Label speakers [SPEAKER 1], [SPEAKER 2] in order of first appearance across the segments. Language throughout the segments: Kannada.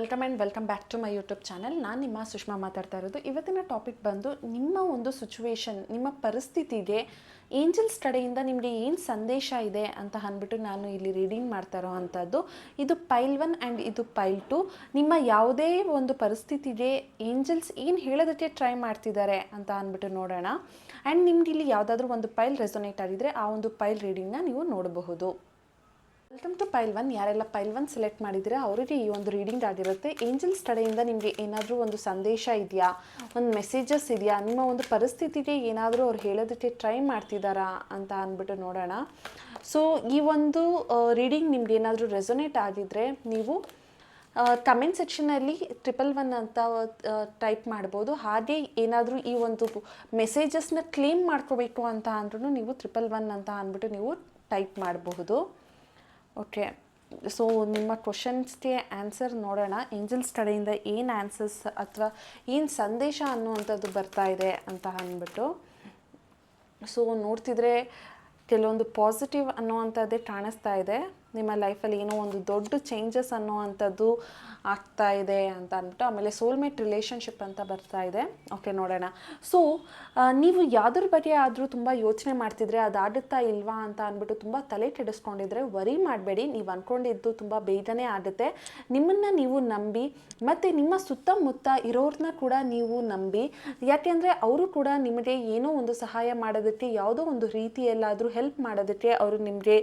[SPEAKER 1] Welcome and welcome back to my YouTube channel ನಾನು ನಿಮ್ಮ ಸುಷ್ಮಾ ಮಾತಾಡ್ತಾ ಇರೋದು. ಇವತ್ತಿನ ಟಾಪಿಕ್ ಬಂದು ನಿಮ್ಮ ಒಂದು ಸಿಚುವೇಶನ್ ನಿಮ್ಮ ಪರಿಸ್ಥಿತಿಗೆ ಏಂಜಲ್ಸ್ ಕಡೆಯಿಂದ ನಿಮಗೆ ಏನು ಸಂದೇಶ ಇದೆ ಅಂತ ಅಂದ್ಬಿಟ್ಟು ನಾನು ಇಲ್ಲಿ ರೀಡಿಂಗ್ ಮಾಡ್ತಾ ಇರೋ ಅಂಥದ್ದು. ಇದು ಪೈಲ್ ಒನ್ ಆ್ಯಂಡ್ ಇದು ಪೈಲ್ ಟು ನಿಮ್ಮ ಯಾವುದೇ ಒಂದು ಪರಿಸ್ಥಿತಿಗೆ ಏಂಜಲ್ಸ್ ಏನು ಹೇಳೋದಕ್ಕೆ ಟ್ರೈ ಮಾಡ್ತಿದ್ದಾರೆ ಅಂತ ಅಂದ್ಬಿಟ್ಟು ನೋಡೋಣ. ಆ್ಯಂಡ್ ನಿಮ್ಗೆ ಇಲ್ಲಿ ಯಾವುದಾದ್ರೂ ಒಂದು ಪೈಲ್ ರೆಸೊನೇಟ್ ಆಗಿದ್ದರೆ ಆ ಒಂದು ಪೈಲ್ ರೀಡಿಂಗ್ನ ನೀವು ನೋಡಬಹುದು. ವೆಲ್ಕಮ್ ಟು ಪೈಲ್ ಒನ್ ಯಾರೆಲ್ಲ ಪೈಲ್ ಒನ್ ಸೆಲೆಕ್ಟ್ ಮಾಡಿದರೆ ಅವರಿಗೆ ಈ ಒಂದು ರೀಡಿಂಗ್ ಆಗಿರುತ್ತೆ. ಏಂಜಲ್ಸ್ ಕಡೆಯಿಂದ ನಿಮಗೆ ಏನಾದರೂ ಒಂದು ಸಂದೇಶ ಇದೆಯಾ? ಒಂದು ಮೆಸೇಜಸ್ ಇದೆಯಾ? ನಿಮ್ಮ ಒಂದು ಪರಿಸ್ಥಿತಿಗೆ ಏನಾದರೂ ಅವ್ರು ಹೇಳೋದಕ್ಕೆ ಟ್ರೈ ಮಾಡ್ತಿದ್ದಾರಾ ಅಂತ ಅಂದ್ಬಿಟ್ಟು ನೋಡೋಣ. ಸೊ ಈ ಒಂದು ರೀಡಿಂಗ್ ನಿಮ್ಗೆ ಏನಾದರೂ ರೆಸೊನೇಟ್ ಆಗಿದ್ದರೆ ನೀವು ಕಮೆಂಟ್ ಸೆಕ್ಷನಲ್ಲಿ ಟ್ರಿಪಲ್ ಒನ್ ಅಂತ ಟೈಪ್ ಮಾಡ್ಬೋದು. ಹಾಗೆ ಏನಾದರೂ ಈ ಒಂದು ಮೆಸೇಜಸ್ನ ಕ್ಲೇಮ್ ಮಾಡ್ಕೋಬೇಕು ಅಂತ ಅಂದ್ರೂ ನೀವು ಟ್ರಿಪಲ್ ಒನ್ ಅಂತ ಅಂದ್ಬಿಟ್ಟು ನೀವು ಟೈಪ್ ಮಾಡಬಹುದು. ಓಕೆ ಸೊ ನಿಮ್ಮ ಕ್ವಶನ್ಸ್ಗೆ ಆನ್ಸರ್ ನೋಡೋಣ. ಏಂಜಲ್ಸ್ ಕಡೆಯಿಂದ ಏನು ಆನ್ಸರ್ಸ್ ಅಥವಾ ಏನು ಸಂದೇಶ ಅನ್ನುವಂಥದ್ದು ಬರ್ತಾ ಇದೆ ಅಂತ ಅಂದ್ಬಿಟ್ಟು. ಸೊ ನೋಡ್ತಿದ್ರೆ ಕೆಲವೊಂದು ಪಾಸಿಟಿವ್ ಅನ್ನುವಂಥದ್ದೇ ಕಾಣಿಸ್ತಾ ಇದೆ. ನಿಮ್ಮ ಲೈಫಲ್ಲಿ ಏನೋ ಒಂದು ದೊಡ್ಡ ಚೇಂಜಸ್ ಅನ್ನುವಂಥದ್ದು ಆಗ್ತಾ ಇದೆ ಅಂತ ಅಂದ್ಬಿಟ್ಟು ಆಮೇಲೆ ಸೋಲ್ಮೇಟ್ ರಿಲೇಷನ್ಶಿಪ್ ಅಂತ ಬರ್ತಾ ಇದೆ. ಓಕೆ ನೋಡೋಣ. ಸೊ ನೀವು ಯಾವುದ್ರ ಬಗ್ಗೆ ಆದರೂ ತುಂಬ ಯೋಚನೆ ಮಾಡ್ತಿದ್ರೆ ಅದಾಗುತ್ತಾ ಇಲ್ವಾ ಅಂತ ಅಂದ್ಬಿಟ್ಟು ತುಂಬ ತಲೆ ಕೆಡಿಸ್ಕೊಂಡಿದ್ರೆ ವರಿ ಮಾಡಬೇಡಿ. ನೀವು ಅಂದ್ಕೊಂಡಿದ್ದು ತುಂಬ ಬೇಗನೆ ಆಗುತ್ತೆ ನಿಮ್ಮನ್ನು ನೀವು ನಂಬಿ, ಮತ್ತು ನಿಮ್ಮ ಸುತ್ತಮುತ್ತ ಇರೋರನ್ನ ಕೂಡ ನೀವು ನಂಬಿ. ಯಾಕೆಂದರೆ ಅವರು ಕೂಡ ನಿಮಗೆ ಏನೋ ಒಂದು ಸಹಾಯ ಮಾಡೋದಕ್ಕೆ, ಯಾವುದೋ ಒಂದು ರೀತಿಯಲ್ಲಾದರೂ ಹೆಲ್ಪ್ ಮಾಡೋದಕ್ಕೆ ಅವರು ನಿಮಗೆ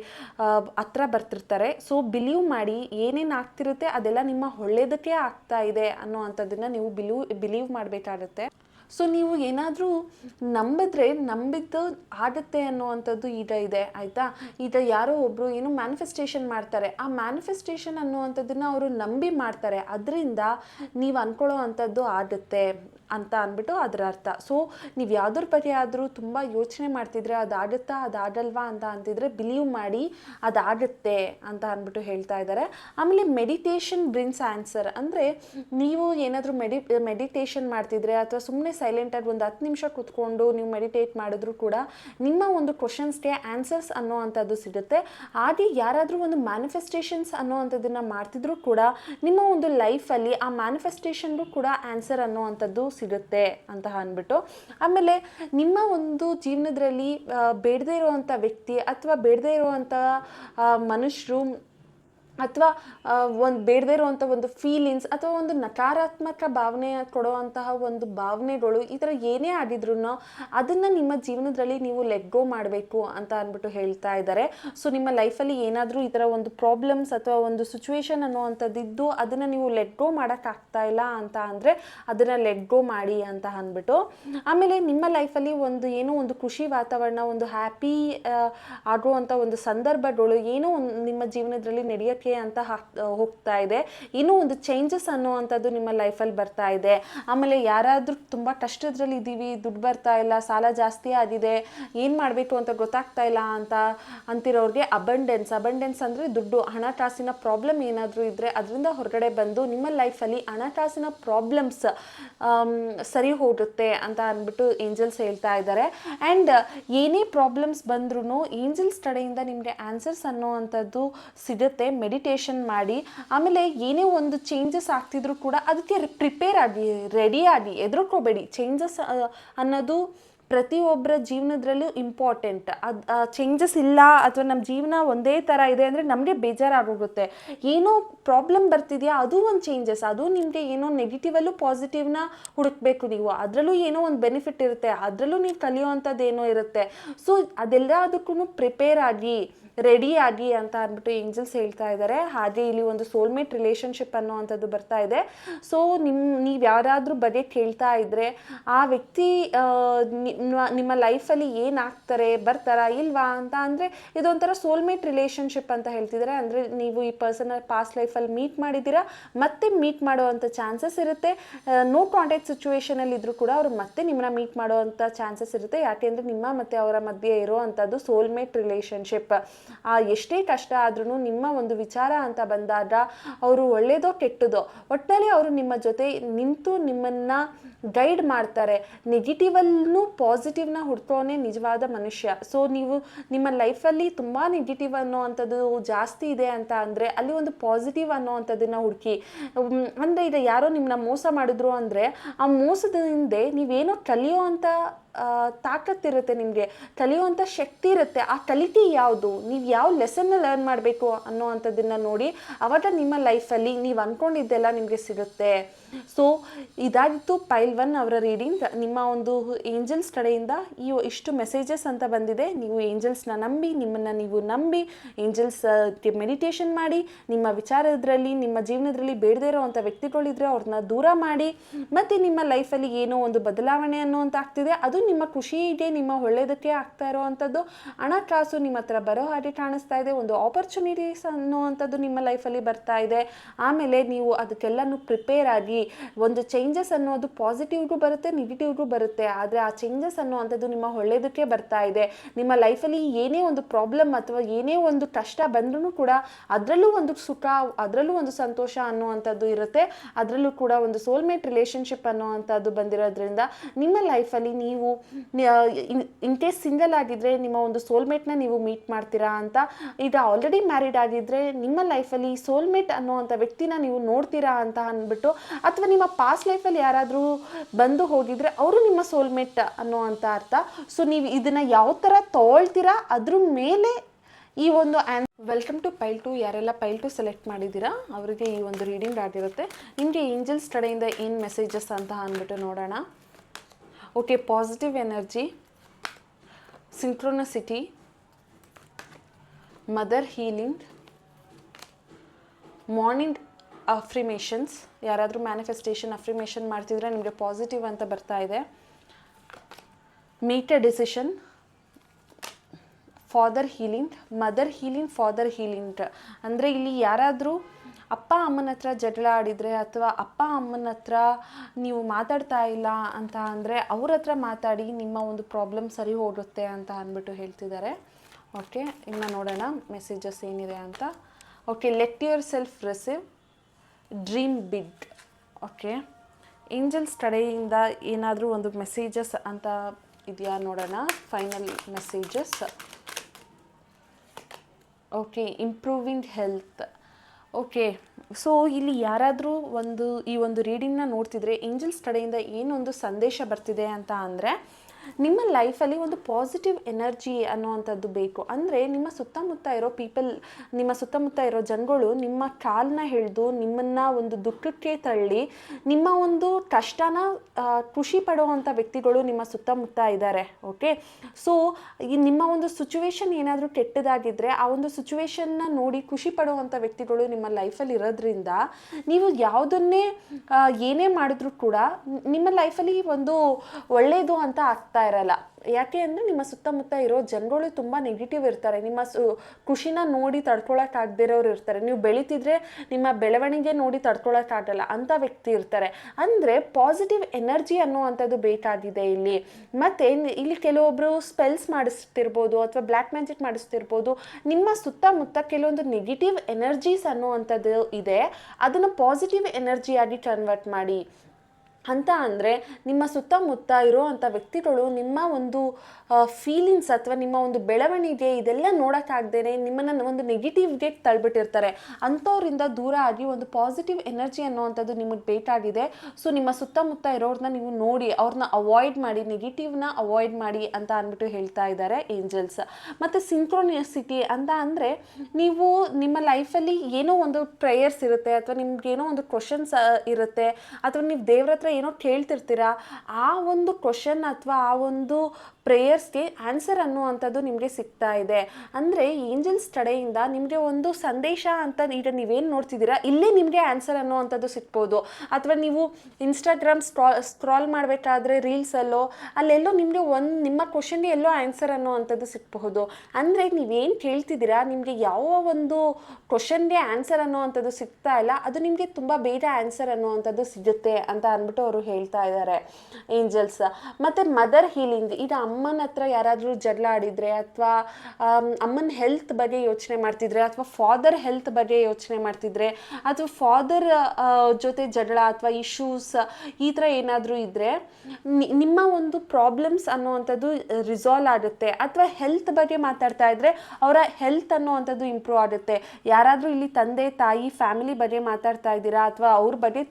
[SPEAKER 1] ಹತ್ರ ಬರ್ತಿರ್ತಾರೆ ಸೊ ಬಿಲೀವ್ ಮಾಡಿ ಏನೇನು ಆಗ್ತಿರುತ್ತೆ ಅದೆಲ್ಲ ನಿಮ್ಮ ಒಳ್ಳೇದಕ್ಕೆ ಆಗ್ತಾ ಇದೆ ಅನ್ನೋ ಅಂಥದ್ದನ್ನು ನೀವು ಬಿಲೀವ್ ಬಿಲೀವ್ ಮಾಡಬೇಕಾಗತ್ತೆ. ಸೊ ನೀವು ಏನಾದರೂ ನಂಬಿದ್ರೆ ನಂಬಿದ್ದು ಆಗುತ್ತೆ ಅನ್ನುವಂಥದ್ದು ಈಗ ಇದೆ, ಆಯಿತಾ? ಈಗ ಯಾರೋ ಒಬ್ಬರು ಏನು ಮ್ಯಾನಿಫೆಸ್ಟೇಷನ್ ಮಾಡ್ತಾರೆ. ಆ ಮ್ಯಾನಿಫೆಸ್ಟೇಷನ್ ಅನ್ನುವಂಥದ್ದನ್ನು ಅವರು ನಂಬಿ ಮಾಡ್ತಾರೆ. ಅದರಿಂದ ನೀವು ಅಂದ್ಕೊಳ್ಳೋ ಅಂಥದ್ದು ಆಗುತ್ತೆ. ಅಂತ ಅಂದ್ಬಿಟ್ಟು ಅದರ ಅರ್ಥ. ಸೊ ನೀವು ಯಾವುದ್ರ ಬಗ್ಗೆ ಆದರೂ ತುಂಬ ಯೋಚನೆ ಮಾಡ್ತಿದ್ರೆ ಅದಾಗುತ್ತಾ ಅದಾಗಲ್ವಾ ಅಂತ ಅಂತಿದ್ರೆ ಬಿಲೀವ್ ಮಾಡಿ ಅದಾಗುತ್ತೆ ಅಂತ ಅಂದ್ಬಿಟ್ಟು ಹೇಳ್ತಾ ಇದ್ದಾರೆ ಆಮೇಲೆ ಮೆಡಿಟೇಷನ್ ಬ್ರಿನ್ಸ್ ಆನ್ಸರ್ ಅಂದರೆ ನೀವು ಏನಾದರೂ ಮೆಡಿ ಮೆಡಿಟೇಷನ್ ಮಾಡ್ತಿದ್ರೆ ಅಥವಾ ಸುಮ್ಮನೆ ಸೈಲೆಂಟಾಗಿ ಒಂದು ಹತ್ತು ನಿಮಿಷ ಕೂತ್ಕೊಂಡು ನೀವು ಮೆಡಿಟೇಟ್ ಮಾಡಿದ್ರು ಕೂಡ ನಿಮ್ಮ ಒಂದು ಕ್ವಶನ್ಸ್ಗೆ ಆನ್ಸರ್ಸ್ ಅನ್ನೋ ಅಂಥದ್ದು ಸಿಗುತ್ತೆ. ಹಾಗೆ ಯಾರಾದರೂ ಒಂದು ಮ್ಯಾನಿಫೆಸ್ಟೇಷನ್ಸ್ ಅನ್ನೋ ಅಂಥದ್ದನ್ನು ಮಾಡ್ತಿದ್ರು ಕೂಡ ನಿಮ್ಮ ಒಂದು ಲೈಫಲ್ಲಿ ಆ ಮ್ಯಾನಿಫೆಸ್ಟೇಷನ್ಗೂ ಕೂಡ ಆನ್ಸರ್ ಅನ್ನೋ ಅಂಥದ್ದು ಸಿಗುತ್ತೆ ಅಂತ ಅಂದ್ಬಿಟ್ಟು. ಆಮೇಲೆ ನಿಮ್ಮ ಒಂದು ಜೀವನದಲ್ಲಿ ಬೇಡದೇ ಇರುವಂಥ ವ್ಯಕ್ತಿ ಅಥವಾ ಬೇಡದೇ ಇರುವಂಥ ಮನುಷ್ಯರು ಅಥವಾ ಒಂದು ಬೇಡದೇ ಇರುವಂಥ ಒಂದು ಫೀಲಿಂಗ್ಸ್ ಅಥವಾ ಒಂದು ನಕಾರಾತ್ಮಕ ಭಾವನೆ ಕೊಡುವಂತಹ ಒಂದು ಭಾವನೆಗಳು ಈ ಥರ ಏನೇ ಆಗಿದ್ರು ಅದನ್ನು ನಿಮ್ಮ ಜೀವನದಲ್ಲಿ ನೀವು ಲೆಗ್ಗೋ ಮಾಡಬೇಕು ಅಂತ ಅಂದ್ಬಿಟ್ಟು ಹೇಳ್ತಾ ಇದ್ದಾರೆ. ಸೊ ನಿಮ್ಮ ಲೈಫಲ್ಲಿ ಏನಾದರೂ ಈ ಥರ ಒಂದು ಪ್ರಾಬ್ಲಮ್ಸ್ ಅಥವಾ ಒಂದು ಸಿಚುವೇಶನ್ ಅನ್ನುವಂಥದ್ದಿದ್ದು ಅದನ್ನು ನೀವು ಲೆಗ್ಗೋ ಮಾಡೋಕ್ಕಾಗ್ತಾ ಇಲ್ಲ ಅಂತ ಅಂದರೆ ಅದನ್ನು ಲೆಗ್ಗೋ ಮಾಡಿ ಅಂತ ಅಂದ್ಬಿಟ್ಟು. ಆಮೇಲೆ ನಿಮ್ಮ ಲೈಫಲ್ಲಿ ಒಂದು ಏನೋ ಒಂದು ಖುಷಿ ವಾತಾವರಣ, ಒಂದು ಹ್ಯಾಪಿ ಆಗುವಂಥ ಒಂದು ಸಂದರ್ಭಗಳು ಏನೋ ಒಂದು ನಿಮ್ಮ ಜೀವನದಲ್ಲಿ ನಡೆಯೋಕ್ಕೆ ಅಂತ ಹೋಗ್ತಾ ಇದೆ. ಇನ್ನೂ ಒಂದು ಚೇಂಜಸ್ ಅನ್ನುವಂಥದ್ದು ನಿಮ್ಮ ಲೈಫಲ್ಲಿ ಬರ್ತಾ ಇದೆ. ಆಮೇಲೆ ಯಾರಾದರೂ ತುಂಬ ಕಷ್ಟದ್ರಲ್ಲಿ ಇದ್ದೀವಿ ದುಡ್ಡು ಬರ್ತಾ ಇಲ್ಲ, ಸಾಲ ಜಾಸ್ತಿ ಆಗಿದೆ, ಏನು ಮಾಡಬೇಕು ಅಂತ ಗೊತ್ತಾಗ್ತಾ ಇಲ್ಲ ಅಂತ ಅಂತಿರೋರಿಗೆ ಅಬಂಡೆನ್ಸ್ ಅಬಂಡೆನ್ಸ್ ಅಂದರೆ ದುಡ್ಡು, ಹಣಕಾಸಿನ ಪ್ರಾಬ್ಲಮ್ ಏನಾದರೂ ಇದ್ದರೆ ಅದರಿಂದ ಹೊರಗಡೆ ಬಂದು ನಿಮ್ಮ ಲೈಫಲ್ಲಿ ಹಣಕಾಸಿನ ಪ್ರಾಬ್ಲಮ್ಸ್ ಸರಿ ಹೋಗುತ್ತೆ ಅಂತ ಅಂದ್ಬಿಟ್ಟು ಏಂಜಲ್ಸ್ ಹೇಳ್ತಾ ಇದ್ದಾರೆ. ಆ್ಯಂಡ್ ಏನೇ ಪ್ರಾಬ್ಲಮ್ಸ್ ಬಂದ್ರೂ ಏಂಜಲ್ಸ್ ಕಡೆಯಿಂದ ನಿಮಗೆ ಆನ್ಸರ್ಸ್ ಅನ್ನೋವಂಥದ್ದು ಸಿಗುತ್ತೆ. ಮೆಡಿಟೇಷನ್ ಮಾಡಿ, ಆಮೇಲೆ ಏನೇ ಒಂದು ಚೇಂಜಸ್ ಆಗ್ತಿದ್ರು ಕೂಡ ಅದಕ್ಕೆ ಪ್ರಿಪೇರ್ ಆಗಿ ರೆಡಿ ಆಗಿ ಎದುರ್ಕೋಬೇಡಿ. ಚೇಂಜಸ್ ಅನ್ನೋದು ಪ್ರತಿಯೊಬ್ಬರ ಜೀವನದಲ್ಲೂ ಇಂಪಾರ್ಟೆಂಟ್ ಅದು ಚೇಂಜಸ್ ಇಲ್ಲ, ಅಥವಾ ನಮ್ಮ ಜೀವನ ಒಂದೇ ಥರ ಇದೆ ಅಂದರೆ ನಮಗೆ ಬೇಜಾರಾಗೋಗುತ್ತೆ. ಏನೋ ಪ್ರಾಬ್ಲಮ್ ಬರ್ತಿದೆಯಾ, ಅದು ಒಂದು ಚೇಂಜಸ್ ಅದು ನಿಮಗೆ ಏನೋ ನೆಗೆಟಿವಲ್ಲೂ ಪಾಸಿಟಿವ್ನ ಹುಡುಕ್ಬೇಕು ನೀವು. ಅದರಲ್ಲೂ ಏನೋ ಒಂದು ಬೆನಿಫಿಟ್ ಇರುತ್ತೆ. ಅದರಲ್ಲೂ ನೀವು ಕಲಿಯುವಂಥದ್ದು ಏನೋ ಇರುತ್ತೆ. ಸೊ ಅದೆಲ್ಲದಕ್ಕೂ ಪ್ರಿಪೇರ್ ಆಗಿ ರೆಡಿ ಆಗಿ ಅಂತ ಅಂದ್ಬಿಟ್ಟು ಏಂಜಲ್ಸ್ ಹೇಳ್ತಾ ಇದ್ದಾರೆ ಹಾಗೆ ಇಲ್ಲಿ ಒಂದು ಸೋಲ್ಮೇಟ್ ರಿಲೇಷನ್ಶಿಪ್ ಅನ್ನೋವಂಥದ್ದು ಬರ್ತಾ ಇದೆ. ಸೊ ನಿಮ್ಮ ನೀವು ಯಾರಾದರೂ ಬಗ್ಗೆ ಕೇಳ್ತಾ ಇದ್ದರೆ ಆ ವ್ಯಕ್ತಿ ನಿಮ್ಮ ಲೈಫಲ್ಲಿ ಏನಾಗ್ತಾರೆ ಬರ್ತಾರಾ, ಇಲ್ವಾ ಅಂತ ಅಂದರೆ ಇದೊಂಥರ ಸೋಲ್ಮೇಟ್ ರಿಲೇಷನ್ಶಿಪ್ ಅಂತ ಹೇಳ್ತಿದ್ದಾರೆ ಅಂದರೆ ನೀವು ಈ ಪರ್ಸನಲ್ ಪಾಸ್ಟ್ ಲೈಫಲ್ಲಿ ಮೀಟ್ ಮಾಡಿದ್ದೀರಾ, ಮತ್ತೆ ಮೀಟ್ ಮಾಡುವಂಥ ಚಾನ್ಸಸ್ ಇರುತ್ತೆ. ನೋ ಕಾಂಟ್ಯಾಕ್ಟ್ ಸಿಚುವೇಷನಲ್ಲಿ ಇದ್ದರೂ ಕೂಡ ಅವರು ಮತ್ತೆ ನಿಮ್ಮನ್ನ ಮೀಟ್ ಮಾಡುವಂಥ ಚಾನ್ಸಸ್ ಇರುತ್ತೆ. ಯಾಕೆಂದರೆ ನಿಮ್ಮ ಮತ್ತು ಅವರ ಮಧ್ಯೆ ಇರೋವಂಥದ್ದು ಸೋಲ್ಮೇಟ್ ರಿಲೇಷನ್ಶಿಪ್ ಆ, ಎಷ್ಟೇ ಕಷ್ಟ ಆದ್ರೂ ನಿಮ್ಮ ಒಂದು ವಿಚಾರ ಅಂತ ಬಂದಾಗ ಅವರು ಒಳ್ಳೇದೋ ಕೆಟ್ಟದೋ ಒಟ್ಟಿನಲ್ಲಿ ಅವರು ನಿಮ್ಮ ಜೊತೆ ನಿಂತು ನಿಮ್ಮನ್ನ ಗೈಡ್ ಮಾಡ್ತಾರೆ. ನೆಗೆಟಿವಲ್ಲೂ ಪಾಸಿಟಿವ್ನ ಹುಡ್ಕೋನೆ ನಿಜವಾದ ಮನುಷ್ಯ. ಸೊ ನೀವು ನಿಮ್ಮ ಲೈಫಲ್ಲಿ ತುಂಬ ನೆಗೆಟಿವ್ ಅನ್ನೋವಂಥದ್ದು ಜಾಸ್ತಿ ಇದೆ ಅಂತ ಅಂದರೆ ಅಲ್ಲಿ ಒಂದು ಪಾಸಿಟಿವ್ ಅನ್ನೋವಂಥದ್ದನ್ನ ಹುಡುಕಿ. ಅಂದರೆ ಈಗ ಯಾರೋ ನಿಮ್ಮನ್ನ ಮೋಸ ಮಾಡಿದ್ರು ಅಂದರೆ ಆ ಮೋಸದ ಹಿಂದೆ ನೀವೇನೋ ಕಲಿಯೋ ಅಂತ ತಾಕತ್ತಿರುತ್ತೆ ನಿಮಗೆ. ಕಲಿಯುವಂಥ ಶಕ್ತಿ ಇರುತ್ತೆ. ಆ ಕಲಿಕೆ ಯಾವುದು? ನೀವು ಯಾವ ಲೆಸನ್ನ ಲರ್ನ್ ಮಾಡಬೇಕು ಅನ್ನೋವಂಥದ್ದನ್ನು ನೋಡಿ ಅವಾಗ ನಿಮ್ಮ ಲೈಫಲ್ಲಿ ನೀವು ಅಂದ್ಕೊಂಡಿದ್ದೆಲ್ಲ ನಿಮಗೆ ಸಿಗುತ್ತೆ. ಸೊ ಇದಾಗಿತ್ತು ಪೈಲ್ ಒನ್ ಅವರ ರೀಡಿಂಗ್ ನಿಮ್ಮ ಒಂದು ಏಂಜಲ್ಸ್ ಕಡೆಯಿಂದ ಈ ಇಷ್ಟು ಮೆಸೇಜಸ್ ಅಂತ ಬಂದಿದೆ. ನೀವು ಏಂಜಲ್ಸ್ನ ನಂಬಿ, ನಿಮ್ಮನ್ನು ನೀವು ನಂಬಿ ಏಂಜಲ್ಸ್ ಮೆಡಿಟೇಷನ್ ಮಾಡಿ, ನಿಮ್ಮ ವಿಚಾರದಲ್ಲಿ ನಿಮ್ಮ ಜೀವನದಲ್ಲಿ ಬೇಡದೇ ಇರೋವಂಥ ವ್ಯಕ್ತಿಗಳಿದ್ರೆ ಅವ್ರನ್ನ ದೂರ ಮಾಡಿ, ಮತ್ತು ನಿಮ್ಮ ಲೈಫಲ್ಲಿ ಏನೋ ಒಂದು ಬದಲಾವಣೆ ಅನ್ನೋಂಥ ಆಗ್ತಿದೆ ಅದು ನಿಮ್ಮ ಖುಷಿಗೆ ನಿಮ್ಮ ಒಳ್ಳೆಯದಕ್ಕೆ ಆಗ್ತಾ ಇರೋವಂಥದ್ದು ಹಣಕಾಸು ನಿಮ್ಮ ಹತ್ರ ಬರೋ ಹಾಗೆ ಕಾಣಿಸ್ತಾ ಇದೆ, ಒಂದು ಆಪರ್ಚುನಿಟೀಸ್ ಅನ್ನೋವಂಥದ್ದು ನಿಮ್ಮ ಲೈಫಲ್ಲಿ ಬರ್ತಾ ಇದೆ. ಆಮೇಲೆ ನೀವು ಅದಕ್ಕೆಲ್ಲನೂ ಪ್ರಿಪೇರ್ ಆಗಿ, ಒಂದು ಚೇಂಜಸ್ ಅನ್ನೋದು ಪಾಸಿಟಿವ್ಗೂ ಬರುತ್ತೆ ನೆಗೆಟಿವ್ಗೂ ಬರುತ್ತೆ. ಆದರೆ ಆ ಚೇಂಜಸ್ ಅನ್ನೋವಂಥದ್ದು ನಿಮ್ಮ ಒಳ್ಳೆಯದಕ್ಕೆ ಬರ್ತಾ ಇದೆ. ನಿಮ್ಮ ಲೈಫಲ್ಲಿ ಏನೇ ಒಂದು ಪ್ರಾಬ್ಲಮ್ ಅಥವಾ ಏನೇ ಒಂದು ಕಷ್ಟ ಬಂದ್ರೂ ಕೂಡ ಅದರಲ್ಲೂ ಒಂದು ಸುಖ, ಅದರಲ್ಲೂ ಒಂದು ಸಂತೋಷ ಅನ್ನುವಂಥದ್ದು ಇರುತ್ತೆ. ಅದರಲ್ಲೂ ಕೂಡ ಒಂದು ಸೋಲ್ಮೇಟ್ ರಿಲೇಷನ್ಶಿಪ್ ಅನ್ನುವಂಥದ್ದು ಬಂದಿರೋದ್ರಿಂದ ನಿಮ್ಮ ಲೈಫಲ್ಲಿ ನೀವು ಇನ್ ಕೇಸ್ ಸಿಂಗಲ್ ಆಗಿದ್ರೆ ನಿಮ್ಮ ಒಂದು ಸೋಲ್ಮೇಟ್ನ ನೀವು ಮೀಟ್ ಮಾಡ್ತೀರಾ ಅಂತ, ಈಗ ಆಲ್ರೆಡಿ ಮ್ಯಾರಿಡ್ ಆಗಿದ್ರೆ ನಿಮ್ಮ ಲೈಫಲ್ಲಿ ಸೋಲ್ಮೇಟ್ ಅನ್ನುವಂಥ ವ್ಯಕ್ತಿನ ನೀವು ನೋಡ್ತೀರಾ ಅಂತ ಅಂದ್ಬಿಟ್ಟು, ಅಥವಾ ನಿಮ್ಮ ಪಾಸ್ಟ್ ಲೈಫಲ್ಲಿ ಯಾರಾದರೂ ಬಂದು ಹೋಗಿದ್ರೆ ಅವರು ನಿಮ್ಮ ಸೋಲ್ಮೇಟ್ ಅನ್ನೋ ಅಂತ ಅರ್ಥ. ಸೊ ನೀವು ಇದನ್ನು ಯಾವ ಥರ ತೊಗೊಳ್ತೀರಾ ಅದ್ರ ಮೇಲೆ ಈ ಒಂದು on welcome to pile two ಯಾರೆಲ್ಲ ಪೈಲ್ ಟು ಸೆಲೆಕ್ಟ್ ಮಾಡಿದ್ದೀರಾ, ಅವರಿಗೆ ಈ ಒಂದು ರೀಡಿಂಗ್ ಆಗಿರುತ್ತೆ. ನಿಮಗೆ ಏಂಜಲ್ಸ್ ಕಡೆಯಿಂದ ಏನು ಮೆಸೇಜಸ್ ಅಂತ ಅಂದ್ಬಿಟ್ಟು ನೋಡೋಣ. Okay positive energy synchronicity mother healing morning affirmations ಯಾರಾದರೂ ಮ್ಯಾನಿಫೆಸ್ಟೇಷನ್ ಅಫ್ರಿಮೇಷನ್ ಮಾಡ್ತಿದ್ರೆ ನಿಮಗೆ ಪಾಸಿಟಿವ್ ಅಂತ ಬರ್ತಾ ಇದೆ. Meet a decision father healing mother healing father healing ಅಂದರೆ ಇಲ್ಲಿ ಯಾರಾದರೂ ಅಪ್ಪ ಅಮ್ಮನ ಹತ್ರ ಜಗಳ ಆಡಿದರೆ ಅಥವಾ ಅಪ್ಪ ಅಮ್ಮನ ಹತ್ರ ನೀವು ಮಾತಾಡ್ತಾ ಇಲ್ಲ ಅಂತ ಅಂದರೆ ಅವ್ರ ಹತ್ರ ಮಾತಾಡಿ ನಿಮ್ಮ ಒಂದು ಪ್ರಾಬ್ಲಮ್ ಸರಿ ಹೋಗುತ್ತೆ ಅಂತ ಅಂದ್ಬಿಟ್ಟು ಹೇಳ್ತಿದ್ದಾರೆ. ಓಕೆ ಇನ್ನು ನೋಡೋಣ ಮೆಸೇಜಸ್ ಏನಿದೆ ಅಂತ. Okay let yourself receive dream big okay angels ಕಡೆಯಿಂದ ಏನಾದರೂ ಒಂದು ಮೆಸೇಜಸ್ ಅಂತ ಇದೆಯಾ ನೋಡೋಣ. Final messages okay improving health okay. So ಇಲ್ಲಿ ಯಾರಾದರೂ ಒಂದು ಈ ಒಂದು ರೀಡಿಂಗ್ನ ನೋಡ್ತಿದ್ರೆ ಏಂಜಲ್ಸ್ ಕಡೆಯಿಂದ ಏನೊಂದು ಸಂದೇಶ ಬರ್ತಿದೆ ಅಂತ ಅಂದರೆ ನಿಮ್ಮ ಲೈಫಲ್ಲಿ ಒಂದು ಪಾಸಿಟಿವ್ ಎನರ್ಜಿ ಅನ್ನುವಂಥದ್ದು ಬೇಕು. ಅಂದರೆ ನಿಮ್ಮ ಸುತ್ತಮುತ್ತ ಇರೋ ಪೀಪಲ್, ನಿಮ್ಮ ಸುತ್ತಮುತ್ತ ಇರೋ ಜನಗಳು ನಿಮ್ಮ ಕಾಲನ್ನ ಹಿಡಿದು ನಿಮ್ಮನ್ನು ಒಂದು ದುಃಖಕ್ಕೆ ತಳ್ಳಿ ನಿಮ್ಮ ಒಂದು ಕಷ್ಟನ ಖುಷಿ ಪಡುವಂಥ ವ್ಯಕ್ತಿಗಳು ನಿಮ್ಮ ಸುತ್ತಮುತ್ತ ಇದ್ದಾರೆ. ಓಕೆ ಸೊ ಈ ನಿಮ್ಮ ಒಂದು ಸಿಚುವೇಶನ್ ಏನಾದರೂ ಕೆಟ್ಟದಾಗಿದ್ದರೆ ಆ ಒಂದು ಸಿಚುವೇಶನ್ನ ನೋಡಿ ಖುಷಿ ಪಡುವಂಥ ವ್ಯಕ್ತಿಗಳು ನಿಮ್ಮ ಲೈಫಲ್ಲಿ ಇರೋದ್ರಿಂದ ನೀವು ಯಾವುದನ್ನೇ ಏನೇ ಮಾಡಿದ್ರೂ ಕೂಡ ನಿಮ್ಮ ಲೈಫಲ್ಲಿ ಒಂದು ಒಳ್ಳೆಯದು ಅಂತ ಆಗ್ತಾ ಇರಲ್ಲ. ಯಾಕೆ ಅಂದರೆ ನಿಮ್ಮ ಸುತ್ತಮುತ್ತ ಇರೋ ಜನಗಳು ತುಂಬ ನೆಗೆಟಿವ್ ಇರ್ತಾರೆ. ನಿಮ್ಮ ಸು ಖುಷಿನ ನೋಡಿ ತಡ್ಕೊಳಕ್ಕಾಗದಿರೋರು ಇರ್ತಾರೆ. ನೀವು ಬೆಳೀತಿದ್ರೆ ನಿಮ್ಮ ಬೆಳವಣಿಗೆ ನೋಡಿ ತಡ್ಕೊಳಕ್ಕಾಗಲ್ಲ ಅಂಥ ವ್ಯಕ್ತಿ ಇರ್ತಾರೆ. ಅಂದರೆ ಪಾಸಿಟಿವ್ ಎನರ್ಜಿ ಅನ್ನುವಂಥದ್ದು ಬೇಕಾಗಿದೆ ಇಲ್ಲಿ. ಮತ್ತು ಇಲ್ಲಿ ಕೆಲವೊಬ್ಬರು ಸ್ಪೆಲ್ಸ್ ಮಾಡಿಸ್ತಿರ್ಬೋದು ಅಥವಾ ಬ್ಲ್ಯಾಕ್ ಮ್ಯಾಜಿಕ್ ಮಾಡಿಸ್ತಿರ್ಬೋದು. ನಿಮ್ಮ ಸುತ್ತಮುತ್ತ ಕೆಲವೊಂದು ನೆಗೆಟಿವ್ ಎನರ್ಜೀಸ್ ಅನ್ನುವಂಥದ್ದು ಇದೆ. ಅದನ್ನು ಪಾಸಿಟಿವ್ ಎನರ್ಜಿಯಾಗಿ ಕನ್ವರ್ಟ್ ಮಾಡಿ. ಅಂತ ಅಂದರೆ ನಿಮ್ಮ ಸುತ್ತಮುತ್ತ ಇರುವಂಥ ವ್ಯಕ್ತಿಗಳು ನಿಮ್ಮ ಒಂದು ಫೀಲಿಂಗ್ಸ್ ಅಥವಾ ನಿಮ್ಮ ಒಂದು ಬೆಳವಣಿಗೆ ಇದೆಲ್ಲ ನೋಡೋಕ್ಕಾಗ್ದೇ ನಿಮ್ಮನ್ನು ಒಂದು ನೆಗೆಟಿವ್ಗೆ ತಳ್ಬಿಟ್ಟಿರ್ತಾರೆ. ಅಂಥವ್ರಿಂದ ದೂರ ಆಗಿ ಒಂದು ಪಾಸಿಟಿವ್ ಎನರ್ಜಿ ಅನ್ನೋವಂಥದ್ದು ನಿಮಗೆ ಬೇಕಾಗಿದೆ. ಸೊ ನಿಮ್ಮ ಸುತ್ತಮುತ್ತ ಇರೋರನ್ನ ನೀವು ನೋಡಿ ಅವ್ರನ್ನ ಅವಾಯ್ಡ್ ಮಾಡಿ ನೆಗೆಟಿವ್ನ ಅವಾಯ್ಡ್ ಮಾಡಿ ಅಂತ ಅಂದ್ಬಿಟ್ಟು ಹೇಳ್ತಾ ಇದ್ದಾರೆ ಏಂಜಲ್ಸ್ ಮತ್ತು ಸಿಂಕ್ರೋನಿಯಸಿಟಿ ಅಂತ ಅಂದರೆ ನೀವು ನಿಮ್ಮ ಲೈಫಲ್ಲಿ ಏನೋ ಒಂದು ಪ್ರೇಯರ್ಸ್ ಇರುತ್ತೆ ಅಥವಾ ನಿಮ್ಗೆ ಏನೋ ಒಂದು ಕ್ವಶನ್ಸ್ ಇರುತ್ತೆ. ಅಥವಾ ನೀವು ದೇವ್ರ ಹತ್ರ ಏನೋ ಕೇಳ್ತಿರ್ತೀರಾ? ಆ ಒಂದು ಕ್ವಶನ್ ಅಥವಾ ಆ ಒಂದು ಪ್ರೇಯರ್ಸ್ಗೆ ಆನ್ಸರ್ ಅನ್ನುವಂಥದ್ದು ನಿಮಗೆ ಸಿಗ್ತಾ ಇದೆ. ಅಂದರೆ ಏಂಜಲ್ಸ್ ಕಡೆಯಿಂದ ನಿಮಗೆ ಒಂದು ಸಂದೇಶ ಅಂತ ಈಗ ನೀವೇನು ನೋಡ್ತಿದ್ದೀರಾ, ಇಲ್ಲೇ ನಿಮಗೆ ಆನ್ಸರ್ ಅನ್ನುವಂಥದ್ದು ಸಿಗ್ಬೋದು. ಅಥವಾ ನೀವು ಇನ್ಸ್ಟಾಗ್ರಾಮ್ ಸ್ಕ್ರಾ ಸ್ಕ್ರಾಲ್ ಮಾಡಬೇಕಾದ್ರೆ ರೀಲ್ಸಲ್ಲೋ ಅಲ್ಲೆಲ್ಲೋ ನಿಮಗೆ ಒಂದು, ನಿಮ್ಮ ಕ್ವಶನ್ಗೆ ಎಲ್ಲೋ ಆನ್ಸರ್ ಅನ್ನುವಂಥದ್ದು ಸಿಗಬಹುದು. ಅಂದರೆ ನೀವೇನು ಕೇಳ್ತಿದ್ದೀರಾ, ನಿಮಗೆ ಯಾವ ಒಂದು ಕ್ವಶನ್ಗೆ ಆನ್ಸರ್ ಅನ್ನುವಂಥದ್ದು ಸಿಗ್ತಾ ಇಲ್ಲ, ಅದು ನಿಮಗೆ ತುಂಬ ಬೇಗ ಆನ್ಸರ್ ಅನ್ನುವಂಥದ್ದು ಸಿಗುತ್ತೆ ಅಂತ ಅಂದ್ಬಿಟ್ಟು ಅವರು ಹೇಳ್ತಾ ಇದ್ದಾರೆ ಏಂಜಲ್ಸ್ ಮತ್ತು ಮದರ್ ಹೀಲಿಂಗ್ ಈಗ ಅಮ್ಮನ ಹತ್ರ ಯಾರಾದರೂ ಜಗಳ ಆಡಿದರೆ ಅಥವಾ ಅಮ್ಮನ ಹೆಲ್ತ್ ಬಗ್ಗೆ ಯೋಚನೆ ಮಾಡ್ತಿದ್ರೆ ಅಥವಾ ಫಾದರ್ ಹೆಲ್ತ್ ಬಗ್ಗೆ ಯೋಚನೆ ಮಾಡ್ತಿದ್ರೆ ಅಥವಾ ಫಾದರ್ ಜೊತೆ ಜಗಳ ಅಥವಾ ಇಶ್ಯೂಸ್ ಈ ಥರ ಏನಾದರೂ ಇದ್ದರೆ ನಿಮ್ಮ ಒಂದು ಪ್ರಾಬ್ಲಮ್ಸ್ ಅನ್ನುವಂಥದ್ದು ರಿಸಾಲ್ವ್ ಆಗುತ್ತೆ. ಅಥವಾ ಹೆಲ್ತ್ ಬಗ್ಗೆ ಮಾತಾಡ್ತಾ ಇದ್ದರೆ ಅವರ ಹೆಲ್ತ್ ಅನ್ನುವಂಥದ್ದು ಇಂಪ್ರೂವ್ ಆಗುತ್ತೆ. ಯಾರಾದರೂ ಇಲ್ಲಿ ತಂದೆ, ತಾಯಿ ಫ್ಯಾಮಿಲಿ ಬಗ್ಗೆ ಮಾತಾಡ್ತಾ ಇದ್ದೀರಾ ಅಥವಾ ಅವ್ರ ಬಗ್ಗೆ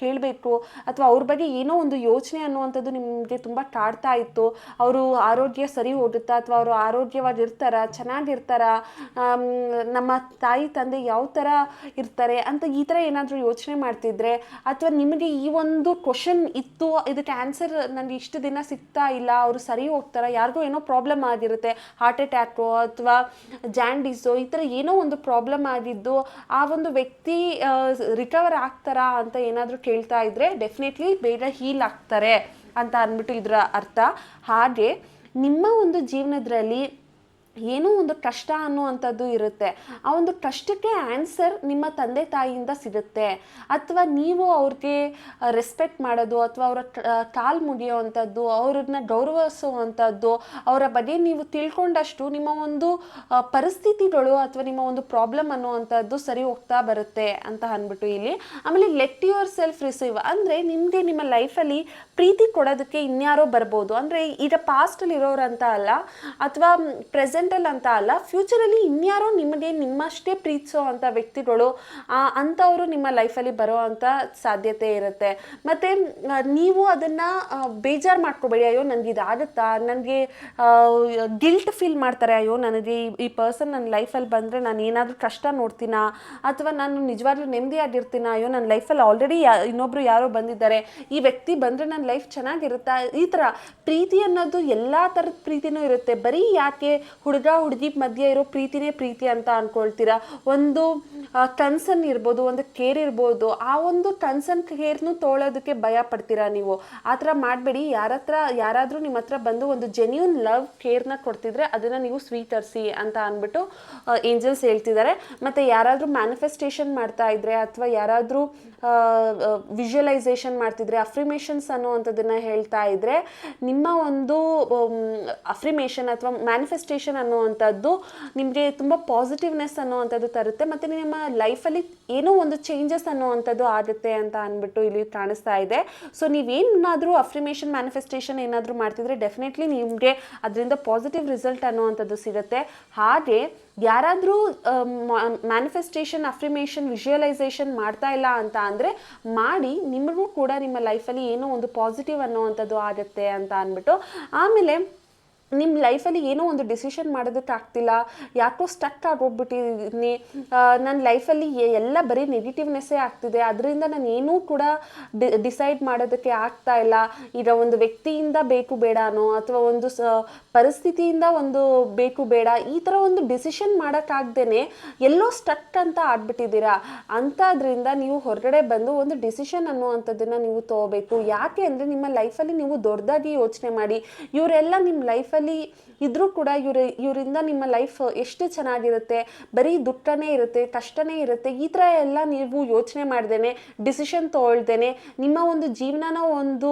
[SPEAKER 1] ಕೇಳಬೇಕು ಅಥವಾ ಅವ್ರ ಬಗ್ಗೆ ಏನೋ ಒಂದು ಯೋಚನೆ ಅನ್ನುವಂಥದ್ದು ನಿಮಗೆ ತುಂಬ ಕಾಡ್ತಾ ಇತ್ತು. ಅವರು ಆರೋಗ್ಯ ಸರಿ ಹೋಗುತ್ತಾ ಅಥವಾ ಅವರು ಆರೋಗ್ಯವಾಗಿರ್ತಾರ ಚೆನ್ನಾಗಿರ್ತಾರ ಆಮ್, ನಮ್ಮ ತಾಯಿ ತಂದೆ ಯಾವ ಥರ ಇರ್ತಾರೆ ಅಂತ ಈ ಥರ ಏನಾದರೂ ಯೋಚನೆ ಮಾಡ್ತಿದ್ರೆ ಅಥವಾ ನಿಮಗೆ ಈ ಒಂದು ಕ್ವಶನ್ ಇತ್ತು ಇದಕ್ಕೆ ಆನ್ಸರ್ ನನಗೆ ಇಷ್ಟು ದಿನ ಸಿಗ್ತಾ ಇಲ್ಲ ಅವರು ಸರಿ ಹೋಗ್ತಾರ ಯಾರಿಗೂ ಏನೋ ಪ್ರಾಬ್ಲಮ್ ಆಗಿರುತ್ತೆ ಹಾರ್ಟ್ ಅಟ್ಯಾಕು ಅಥವಾ ಜಾಂಡೀಸು ಈ ಥರ ಏನೋ ಒಂದು ಪ್ರಾಬ್ಲಮ್ ಆಗಿದ್ದು ಆ ಒಂದು ವ್ಯಕ್ತಿ ರಿಕವರ್ ಆಗ್ತಾರಾ ಅಂತ ಏನಾದರೂ ಕೇಳ್ತಾ ಇದ್ದರೆ ಡೆಫಿನೆಟ್ಲಿ ಬೇಗ ಹೀಲ್ ಆಗ್ತಾರೆ. ಅಂತ ಅಂದ್ಬಿಟ್ಟು ಇದರ ಅರ್ಥ. ಹಾಗೆ ನಿಮ್ಮ ಒಂದು ಜೀವನದಲ್ಲಿ ಏನೋ ಒಂದು ಕಷ್ಟ ಅನ್ನುವಂಥದ್ದು ಇರುತ್ತೆ. ಆ ಒಂದು ಕಷ್ಟಕ್ಕೆ ಆನ್ಸರ್ ನಿಮ್ಮ ತಂದೆ ತಾಯಿಯಿಂದ ಸಿಗುತ್ತೆ. ಅಥವಾ ನೀವು ಅವ್ರಿಗೆ ರೆಸ್ಪೆಕ್ಟ್ ಮಾಡೋದು ಅಥವಾ ಅವರ ಕಾಲು ಮುಗಿಯೋವಂಥದ್ದು, ಅವ್ರನ್ನ ಗೌರವಿಸುವಂಥದ್ದು, ಅವರ ಬಗ್ಗೆ ನೀವು ತಿಳ್ಕೊಂಡಷ್ಟು ನಿಮ್ಮ ಒಂದು ಪರಿಸ್ಥಿತಿಗಳು ಅಥವಾ ನಿಮ್ಮ ಒಂದು ಪ್ರಾಬ್ಲಮ್ ಅನ್ನುವಂಥದ್ದು ಸರಿ ಹೋಗ್ತಾ ಬರುತ್ತೆ ಅಂತ ಅಂದ್ಬಿಟ್ಟು ಇಲ್ಲಿ. ಆಮೇಲೆ ಲೆಟ್ ಯುವರ್ ಸೆಲ್ಫ್ ರಿಸೀವ್ ಅಂದರೆ ನಿಮಗೆ ನಿಮ್ಮ ಲೈಫಲ್ಲಿ ಪ್ರೀತಿ ಕೊಡೋದಕ್ಕೆ ಇನ್ಯಾರೋ ಬರ್ಬೋದು. ಅಂದರೆ ಈಗ ಪಾಸ್ಟಲ್ಲಿ ಇರೋರಂತ ಅಲ್ಲ. ಅಥವಾ ಪ್ರೆಸೆಂಟಲ್ಲಿ ಅಂತ ಅಲ್ಲ ಫ್ಯೂಚರಲ್ಲಿ ಇನ್ಯಾರೋ ನಿಮಗೆ ನಿಮ್ಮಷ್ಟೇ ಪ್ರೀತಿಸೋ ಅಂಥ ವ್ಯಕ್ತಿಗಳು ಅಂಥವರು ನಿಮ್ಮ ಲೈಫಲ್ಲಿ ಬರೋ ಅಂಥ ಸಾಧ್ಯತೆ ಇರುತ್ತೆ. ಮತ್ತು ನೀವು ಅದನ್ನು ಬೇಜಾರು ಮಾಡ್ಕೋಬೇಡಿ, ಅಯ್ಯೋ ನನಗೆ ಇದಾಗುತ್ತಾ ನನಗೆ ಗಿಲ್ಟ್ ಫೀಲ್ ಮಾಡ್ತಾರೆ, ಅಯ್ಯೋ ನನಗೆ ಈ- ಈ ಪರ್ಸನ್ ನನ್ನ ಲೈಫಲ್ಲಿ ಬಂದರೆ ನಾನು ಏನಾದರೂ ಕಷ್ಟ ನೋಡ್ತೀನ, ಅಥವಾ ನಾನು ನಿಜವಾಗ್ಲೂ ನೆಮ್ಮದಿಯಾಗಿರ್ತೀನ ಅಯ್ಯೋ ನನ್ನ ಲೈಫಲ್ಲಿ ಆಲ್ರೆಡಿ ಯಾ ಇನ್ನೊಬ್ಬರು ಯಾರೋ ಬಂದಿದ್ದಾರೆ, ಈ ವ್ಯಕ್ತಿ ಬಂದರೆ ನನ್ನ ಲೈಫ್ ಚೆನ್ನಾಗಿರುತ್ತಾ, ಈ ಥರ ಪ್ರೀತಿ ಅನ್ನೋದು ಎಲ್ಲ ಥರದ ಪ್ರೀತಿನೂ ಇರುತ್ತೆ. ಬರೀ ಯಾಕೆ ಹುಡುಗ, ಹುಡುಗಿ ಮಧ್ಯೆ ಇರೋ ಪ್ರೀತಿನೇ ಪ್ರೀತಿ ಅಂತ ಅನ್ಕೊಳ್ತೀರಾ? ಒಂದು ಕನ್ಸನ್ ಇರ್ಬೋದು, ಒಂದು ಕೇರ್ ಇರ್ಬೋದು, ಆ ಒಂದು ಕನ್ಸನ್ ಕೇರ್ನು ತೋಳೋದಕ್ಕೆ ಭಯ ಪಡ್ತೀರಾ ನೀವು? ಆ ಥರ ಮಾಡಬೇಡಿ. ಯಾರ ಹತ್ರ ಯಾರಾದರೂ ನಿಮ್ಮ ಹತ್ರ ಬಂದು ಒಂದು ಜೆನ್ಯೂನ್ ಲವ್ ಕೇರ್ನ ಕೊಡ್ತಿದ್ರೆ ಅದನ್ನು ನೀವು ಸ್ವೀಕರಿಸಿ ಅಂತ ಅಂದ್ಬಿಟ್ಟು ಏಂಜಲ್ಸ್ ಹೇಳ್ತಿದ್ದಾರೆ ಮತ್ತು ಯಾರಾದರೂ ಮ್ಯಾನಿಫೆಸ್ಟೇಷನ್ ಮಾಡ್ತಾ ಇದ್ರೆ ಅಥವಾ ಯಾರಾದರೂ ವಿಜುವಲೈಸೇಷನ್ ಮಾಡ್ತಿದ್ರೆ ಅಫ್ರಿಮೇಷನ್ಸ್ ಅನ್ನುವಂಥದ್ದನ್ನು ಹೇಳ್ತಾ ಇದ್ರೆ, ನಿಮ್ಮ ಒಂದು ಅಫ್ರಿಮೇಷನ್ ಅಥವಾ ಮ್ಯಾನಿಫೆಸ್ಟೇಷನ್ ಅನ್ನುವಂಥದ್ದು ನಿಮಗೆ ತುಂಬ ಪಾಸಿಟಿವ್ನೆಸ್ ಅನ್ನುವಂಥದ್ದು ತರುತ್ತೆ. ಮತ್ತು ನಿಮ್ಮ ಲೈಫಲ್ಲಿ ಏನೋ ಒಂದು ಚೇಂಜಸ್ ಅನ್ನುವಂಥದ್ದು ಆಗುತ್ತೆ ಅಂತ ಅಂದ್ಬಿಟ್ಟು ಇಲ್ಲಿ ಕಾಣಿಸ್ತಾ ಇದೆ. ಸೊ ನೀವೇನಾದರೂ ಅಫ್ರಿಮೇಷನ್ ಮ್ಯಾನಿಫೆಸ್ಟೇಷನ್ ಏನಾದರೂ ಮಾಡ್ತಿದ್ರೆ ಡೆಫಿನೆಟ್ಲಿ ನಿಮಗೆ ಅದರಿಂದ ಪಾಸಿಟಿವ್ ರಿಸಲ್ಟ್ ಅನ್ನುವಂಥದ್ದು ಸಿಗುತ್ತೆ. ಹಾಗೆ ಯಾರಾದರೂ ಮ್ಯಾನಿಫೆಸ್ಟೇಷನ್ ಅಫ್ರಿಮೇಷನ್ ವಿಜುವಲೈಸೇಷನ್ ಮಾಡ್ತಾ ಇಲ್ಲ ಅಂತ ಅಂದರೆ ಮಾಡಿ ನಿಮಗೂ ಕೂಡ ನಿಮ್ಮ ಲೈಫಲ್ಲಿ ಏನೋ ಒಂದು ಪಾಸಿಟಿವ್ ಅನ್ನೋವಂಥದ್ದು ಆಗುತ್ತೆ ಅಂತ ಅಂದ್ಬಿಟ್ಟು ಆಮೇಲೆ ನಿಮ್ಮ ಲೈಫಲ್ಲಿ ಏನೋ ಒಂದು ಡಿಸಿಷನ್ ಮಾಡೋದಕ್ಕೆ ಆಗ್ತಿಲ್ಲ, ಯಾಕೋ ಸ್ಟಕ್ ಆಗೋಗ್ಬಿಟ್ಟಿದ್ದೀನಿ ನನ್ನ ಲೈಫಲ್ಲಿ ಎಲ್ಲ ಬರೀ ನೆಗೆಟಿವ್ನೆಸ್ಸೇ ಆಗ್ತಿದೆ. ಅದರಿಂದ ನಾನು ಏನೂ ಕೂಡ ಡಿಸೈಡ್ ಮಾಡೋದಕ್ಕೆ ಆಗ್ತಾ ಇಲ್ಲ. ಈಗ ಒಂದು ವ್ಯಕ್ತಿಯಿಂದ ಬೇಕು ಬೇಡನೋ, ಅಥವಾ ಒಂದು ಸ, ಪರಿಸ್ಥಿತಿಯಿಂದ ಒಂದು ಬೇಕು ಬೇಡ, ಈ ಥರ ಒಂದು ಡಿಸಿಷನ್ ಮಾಡೋಕ್ಕಾಗ್ದೇ ಎಲ್ಲೋ ಸ್ಟಕ್ ಅಂತ ಆಗ್ಬಿಟ್ಟಿದ್ದೀರಾ. ಅಂಥದ್ರಿಂದ ನೀವು ಹೊರಗಡೆ ಬಂದು ಒಂದು ಡಿಸಿಷನ್ ಅನ್ನುವಂಥದ್ದನ್ನು ನೀವು ತೊಗೋಬೇಕು. ಯಾಕೆ ಅಂದರೆ ನಿಮ್ಮ ಲೈಫಲ್ಲಿ ನೀವು ದೊಡ್ಡದಾಗಿ ಯೋಚನೆ ಮಾಡಿ. ಇವರೆಲ್ಲ ನಿಮ್ಮ ಲೈಫಲ್ಲಿ ಇದ್ರೂ ಕೂಡ ಇವ್ರ, ಇವರಿಂದ ನಿಮ್ಮ ಲೈಫ್ ಎಷ್ಟು ಚೆನ್ನಾಗಿರುತ್ತೆ, ಬರೀ ದುಃಖನೇ ಇರುತ್ತೆ, ಕಷ್ಟನೇ ಇರುತ್ತೆ, ಈ ಥರ ಎಲ್ಲ ನೀವು ಯೋಚನೆ ಮಾಡ್ದೇನೆ ಡಿಸಿಷನ್ ತೊಗೊಳ್ದೇನೆ, ನಿಮ್ಮ ಒಂದು ಜೀವನನ ಒಂದು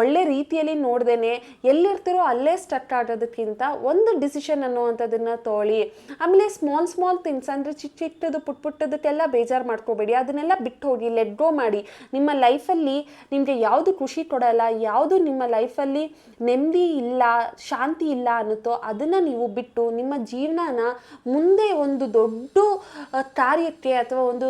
[SPEAKER 1] ಒಳ್ಳೆ ರೀತಿಯಲ್ಲಿ ನೋಡ್ದೇನೆ, ಎಲ್ಲಿರ್ತಿರೋ ಅಲ್ಲೇ ಸ್ಟಕ್ ಆಗೋದಕ್ಕಿಂತ ಒಂದು ಡಿಸಿಷನ್ ಅನ್ನುವಂಥದ್ದನ್ನು ತೊಗೊಳ್ಳಿ. ಆಮೇಲೆ ಸ್ಮಾಲ್ ಸ್ಮಾಲ್ ಥಿಂಗ್ಸ್ ಅಂದರೆ ಚಿಕ್ಕ ಚಿಕ್ಕದು ಪುಟ್ ಪುಟ್ಟದಕ್ಕೆಲ್ಲ ಬೇಜಾರು ಮಾಡ್ಕೋಬೇಡಿ. ಅದನ್ನೆಲ್ಲ ಬಿಟ್ಟು ಹೋಗಿ ಲೆಟ್ ಗೋ ಮಾಡಿ. ನಿಮ್ಮ ಲೈಫಲ್ಲಿ ನಿಮಗೆ ಯಾವುದು ಖುಷಿ ಕೊಡಲ್ಲ, ಯಾವುದು ನಿಮ್ಮ ಲೈಫಲ್ಲಿ ನೆಮ್ಮದಿ ಇಲ್ಲ ಶಾಂತಿ ಇಲ್ಲ ಅನ್ನುತ್ತೋ ಅದನ್ನು ನೀವು ಬಿಟ್ಟು ನಿಮ್ಮ ಜೀವನನ ಮುಂದೆ ಒಂದು ದೊಡ್ಡ ಕಾರ್ಯಕ್ಕೆ ಅಥವಾ ಒಂದು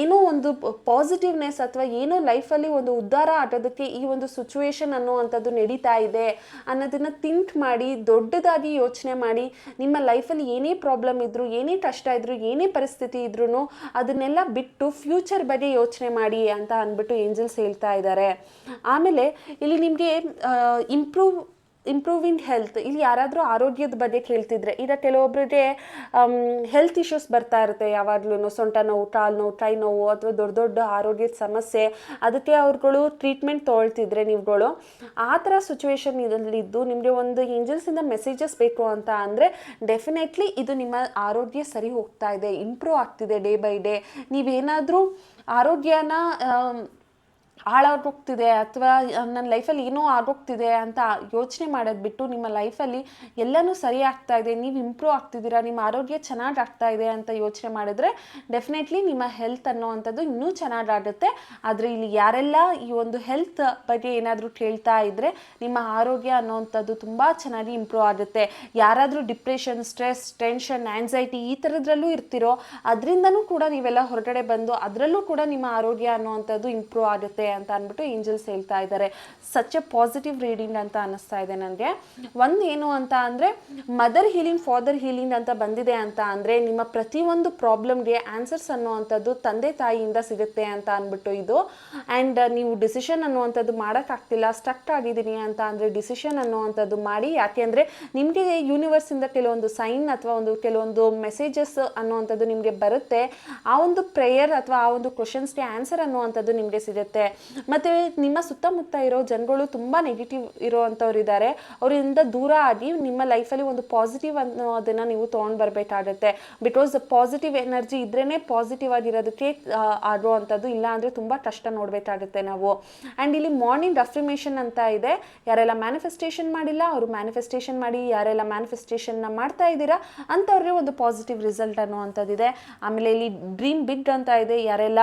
[SPEAKER 1] ಏನೋ ಒಂದು ಪಾಸಿಟಿವ್ನೆಸ್ ಅಥವಾ ಏನೋ ಲೈಫಲ್ಲಿ ಒಂದು ಉದ್ಧಾರ ಆಟೋದಕ್ಕೆ ಈ ಒಂದು ಸಿಚುವೇಶನ್ ಅನ್ನುವಂಥದ್ದು ನಡೀತಾ ಇದೆ ಅನ್ನೋದನ್ನು ಥಿಂಕ್ ಮಾಡಿ, ದೊಡ್ಡದಾಗಿ ಯೋಚನೆ ಮಾಡಿ, ನಿಮ್ಮ ಲೈಫಲ್ಲಿ ಏನೇ ಪ್ರಾಬ್ಲಮ್ ಇದ್ದರೂ ಏನೇ ಕಷ್ಟ ಇದ್ದರೂ ಏನೇ ಪರಿಸ್ಥಿತಿ ಇದ್ರೂ ಅದನ್ನೆಲ್ಲ ಬಿಟ್ಟು ಫ್ಯೂಚರ್ ಬಗ್ಗೆ ಯೋಚನೆ ಮಾಡಿ ಅಂತ ಅಂದ್ಬಿಟ್ಟು ಏಂಜಲ್ಸ್ ಹೇಳ್ತಾ ಇದ್ದಾರೆ. ಆಮೇಲೆ ಇಲ್ಲಿ ನಿಮಗೆ ಇಂಪ್ರೂವ್ ಇಂಪ್ರೂವಿಂಗ್ ಹೆಲ್ತ್ ಇಲ್ಲಿ ಯಾರಾದರೂ ಆರೋಗ್ಯದ ಬಗ್ಗೆ ಕೇಳ್ತಿದ್ರೆ ಈಗ ಕೆಲವೊಬ್ಬರಿಗೆ ಹೆಲ್ತ್ ಇಶ್ಯೂಸ್ ಬರ್ತಾ ಇರುತ್ತೆ. ಯಾವಾಗಲೂ ಸೊಂಟ ನೋವು ಕಾಲು ನೋವು ಕೈ ನೋವು ಅಥವಾ ದೊಡ್ಡ ದೊಡ್ಡ ಆರೋಗ್ಯದ ಸಮಸ್ಯೆ. ಅದಕ್ಕೆ ಅವ್ರುಗಳು ಟ್ರೀಟ್ಮೆಂಟ್ ತೊಗೊಳ್ತಿದ್ರೆ ನೀವುಗಳು ಆ ಥರ ಸಿಚುವೇಶನ್ ಇದರಲ್ಲಿದ್ದು ನಿಮಗೆ ಒಂದು ಏಂಜಲ್ಸಿಂದ ಮೆಸೇಜಸ್ ಬೇಕು ಅಂತ ಅಂದರೆ ಡೆಫಿನೆಟ್ಲಿ ಇದು ನಿಮ್ಮ ಆರೋಗ್ಯ ಸರಿ ಹೋಗ್ತಾ ಇದೆ ಇಂಪ್ರೂವ್ ಆಗ್ತಿದೆ ಡೇ ಬೈ ಡೇ ನೀವೇನಾದರೂ ಆರೋಗ್ಯನ ಆಮ್, ಹಾಳಾಗೋಗ್ತಿದೆ ಅಥವಾ ನನ್ನ ಲೈಫಲ್ಲಿ ಏನೋ ಆಗೋಗ್ತಿದೆ ಅಂತ ಯೋಚನೆ ಮಾಡೋದು ಬಿಟ್ಟು ನಿಮ್ಮ ಲೈಫಲ್ಲಿ ಎಲ್ಲನೂ ಸರಿ ಆಗ್ತಾ ಇದೆ, ನೀವು ಇಂಪ್ರೂವ್ ಆಗ್ತಿದ್ದೀರಾ, ನಿಮ್ಮ ಆರೋಗ್ಯ ಚೆನ್ನಾಗಿ ಆಗ್ತಾ ಇದೆ ಅಂತ ಯೋಚನೆ ಮಾಡಿದ್ರೆ ಡೆಫಿನೆಟ್ಲಿ ನಿಮ್ಮ ಹೆಲ್ತ್ ಅನ್ನೋವಂಥದ್ದು ಇನ್ನೂ ಚೆನ್ನಾಗಾಗುತ್ತೆ. ಆದರೆ ಇಲ್ಲಿ ಯಾರೆಲ್ಲ ಈ ಒಂದು ಹೆಲ್ತ್ ಬಗ್ಗೆ ಏನಾದರೂ ಕೇಳ್ತಾ ಇದ್ದರೆ ನಿಮ್ಮ ಆರೋಗ್ಯ ಅನ್ನೋವಂಥದ್ದು ತುಂಬ ಚೆನ್ನಾಗಿ ಇಂಪ್ರೂವ್ ಆಗುತ್ತೆ. ಯಾರಾದರೂ ಡಿಪ್ರೆಷನ್ ಸ್ಟ್ರೆಸ್ ಟೆನ್ಷನ್ ಆ್ಯಂಗ್ಸೈಟಿ ಈ ಥರದ್ರಲ್ಲೂ ಇರ್ತಿರೋ, ಅದರಿಂದನೂ ಕೂಡ ನೀವೆಲ್ಲ ಹೊರಗಡೆ ಬಂದು ಅದರಲ್ಲೂ ಕೂಡ ನಿಮ್ಮ ಆರೋಗ್ಯ ಅನ್ನೋವಂಥದ್ದು ಇಂಪ್ರೂವ್ ಆಗುತ್ತೆ. ಅಂತ ಅಂದ್ಬಿಟ್ಟು ಏಂಜಲ್ಸ್ ಹೇಳ್ತಾ ಇದ್ದಾರೆ. ಸಚ್ ಎ ಪಾಸಿಟಿವ್ ರೀಡಿಂಗ್ ಅಂತ ಅನ್ನಿಸ್ತಾ ಇದೆ ನನಗೆ ಒಂದು ಏನು ಅಂತ ಅಂದರೆ, ಮದರ್ ಹೀಲಿಂಗ್, ಫಾದರ್ ಹೀಲಿಂಗ್ ಅಂತ ಬಂದಿದೆ ಅಂತ ಅಂದರೆ, ನಿಮ್ಮ ಪ್ರತಿಯೊಂದು ಪ್ರಾಬ್ಲಮ್ಗೆ ಆನ್ಸರ್ಸ್ ಅನ್ನುವಂಥದ್ದು ತಂದೆ ತಾಯಿಯಿಂದ ಸಿಗುತ್ತೆ ಅಂತ ಅಂದ್ಬಿಟ್ಟು ಇದು. ಆ್ಯಂಡ್ ನೀವು ಡಿಸಿಷನ್ ಅನ್ನುವಂಥದ್ದು ಮಾಡೋಕ್ಕಾಗ್ತಿಲ್ಲ ಸ್ಟಕ್ ಆಗಿದ್ದೀನಿ ಅಂತ ಅಂದರೆ ಡಿಸಿಷನ್ ಅನ್ನುವಂಥದ್ದು ಮಾಡಿ. ಯಾಕೆಂದರೆ ನಿಮಗೆ ಯೂನಿವರ್ಸಿಂದ ಕೆಲವೊಂದು ಸೈನ್ ಅಥವಾ ಒಂದು ಕೆಲವೊಂದು ಮೆಸೇಜಸ್ ಅನ್ನುವಂಥದ್ದು ನಿಮಗೆ ಬರುತ್ತೆ. ಆ ಒಂದು ಪ್ರೇಯರ್ ಅಥವಾ ಆ ಒಂದು ಕ್ವಶನ್ಸ್ಗೆ ಆನ್ಸರ್ ಅನ್ನುವಂಥದ್ದು ನಿಮಗೆ ಸಿಗುತ್ತೆ. ಮತ್ತು ನಿಮ್ಮ ಸುತ್ತಮುತ್ತ ಇರೋ ಜನಗಳು ತುಂಬ ನೆಗೆಟಿವ್ ಇರೋವಂಥವ್ರು ಇದ್ದಾರೆ ಅವರಿಂದ ದೂರ ಆಗಿ ನಿಮ್ಮ ಲೈಫಲ್ಲಿ ಒಂದು ಪಾಸಿಟಿವ್ ಅನ್ನೋದನ್ನು ನೀವು ತೊಗೊಂಡು ಬರಬೇಕಾಗತ್ತೆ. ಬಿಕಾಸ್ ಪಾಸಿಟಿವ್ ಎನರ್ಜಿ ಇದ್ರೇ ಪಾಸಿಟಿವ್ ಆಗಿರೋದಕ್ಕೆ ಆಡುವಂಥದ್ದು ಇಲ್ಲ ಅಂದರೆ ತುಂಬ ಕಷ್ಟ ನೋಡಬೇಕಾಗುತ್ತೆ ನಾವು. ಆ್ಯಂಡ್ ಇಲ್ಲಿ ಮಾರ್ನಿಂಗ್ ಅಫ್ರಿಮೇಷನ್ ಅಂತ ಇದೆ. ಯಾರೆಲ್ಲ ಮ್ಯಾನಿಫೆಸ್ಟೇಷನ್ ಮಾಡಿಲ್ಲ, ಅವರು ಮ್ಯಾನಿಫೆಸ್ಟೇಷನ್ ಮಾಡಿ ಯಾರೆಲ್ಲ ಮ್ಯಾನಿಫೆಸ್ಟೇಷನ್ನ ಮಾಡ್ತಾ ಇದ್ದೀರಾ, ಅಂಥವ್ರಿಗೆ ಒಂದು ಪಾಸಿಟಿವ್ ರಿಸಲ್ಟ್ ಅನ್ನುವಂಥದ್ದಿದೆ. ಆಮೇಲೆ ಇಲ್ಲಿ ಡ್ರೀಮ್ ಬಿಗ್ ಅಂತ ಇದೆ. ಯಾರೆಲ್ಲ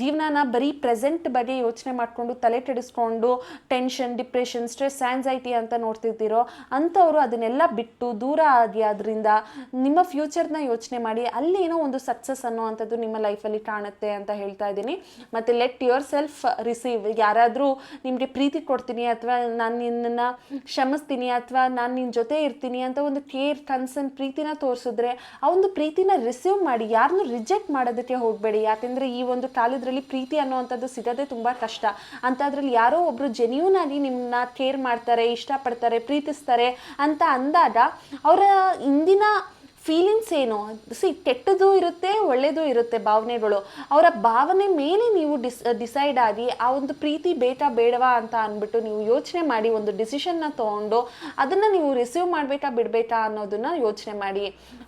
[SPEAKER 1] ಜೀವನನ ಬರೀ ಪ್ರೆಸೆಂಟ್ ಬಗ್ಗೆ ಯೋಚನೆ ಮಾಡಿಕೊಂಡು, ತಲೆ ಕೆಡಿಸ್ಕೊಂಡು ಟೆನ್ಷನ್ ಡಿಪ್ರೆಷನ್ ಸ್ಟ್ರೆಸ್ ಆ್ಯಂಗ್ಸೈಟಿ ಅಂತ ನೋಡ್ತಿರ್ತೀರೋ, ಅಂಥವ್ರು ಅದನ್ನೆಲ್ಲ ಬಿಟ್ಟು ದೂರ ಆಗಿ ಅದರಿಂದ ನಿಮ್ಮ ಫ್ಯೂಚರ್ನ ಯೋಚನೆ ಮಾಡಿ, ಅಲ್ಲಿ ಏನೋ ಒಂದು ಸಕ್ಸಸ್ ಅನ್ನೋವಂಥದ್ದು ನಿಮ್ಮ ಲೈಫಲ್ಲಿ ಕಾಣುತ್ತೆ ಅಂತ ಹೇಳ್ತಾ ಇದ್ದೀನಿ. ಮತ್ತು ಲೆಟ್ ಯುವರ್ ಸೆಲ್ಫ್ ರಿಸೀವ್ ಯಾರಾದರೂ ನಿಮಗೆ ಪ್ರೀತಿ ಕೊಡ್ತೀನಿ ಅಥವಾ ನಾನು ನಿನ್ನನ್ನು ಕ್ಷಮಿಸ್ತೀನಿ ಅಥವಾ ನಾನು ನಿನ್ನ ಜೊತೆ ಇರ್ತೀನಿ ಅಂತ ಒಂದು ಕೇರ್ ಕನ್ಸರ್ನ್ ಪ್ರೀತಿನ ತೋರಿಸಿದ್ರೆ, ಆ ಒಂದು ಪ್ರೀತಿನ ರಿಸೀವ್ ಮಾಡಿ ಯಾರನ್ನೂ ರಿಜೆಕ್ಟ್ ಮಾಡೋದಕ್ಕೆ ಹೋಗಬೇಡಿ. ಯಾಕೆಂದರೆ ಈ ಒಂದು ಕಾಲದಲ್ಲಿ ಪ್ರೀತಿ ಅನ್ನೋವಂಥದ್ದು ಸಿಗೋದೇ ತುಂಬ ಕಷ್ಟ. ಅಂಥದ್ರಲ್ಲಿ ಯಾರೋ ಒಬ್ಬರು ಜೆನ್ಯೂನ್ ಆಗಿ ನಿಮ್ಮನ್ನ ಕೇರ್ ಮಾಡ್ತಾರೆ, ಇಷ್ಟಪಡ್ತಾರೆ, ಪ್ರೀತಿಸ್ತಾರೆ ಅಂತ ಅಂದಾಗ, ಅವರ ಇಂದಿನ ಫೀಲಿಂಗ್ಸ್ ಏನು? ಸಿ ಕೆಟ್ಟದ್ದು ಇರುತ್ತೆ ಒಳ್ಳೆಯದು ಇರುತ್ತೆ ಭಾವನೆಗಳು. ಅವರ ಭಾವನೆ ಮೇಲೆ ನೀವು ಡಿಸ್ ಡಿಸೈಡ್ ಆಗಿ ಆ ಒಂದು ಪ್ರೀತಿ ಬೇಕಾ ಬೇಡವಾ ಅಂತ ಅಂದ್ಬಿಟ್ಟು ನೀವು ಯೋಚನೆ ಮಾಡಿ ಒಂದು ಡಿಸಿಷನ್ನ ತೊಗೊಂಡು ಅದನ್ನು ನೀವು ರಿಸೀವ್ ಮಾಡಬೇಕಾ ಬಿಡಬೇಕಾ ಅನ್ನೋದನ್ನು ಯೋಚನೆ ಮಾಡಿ.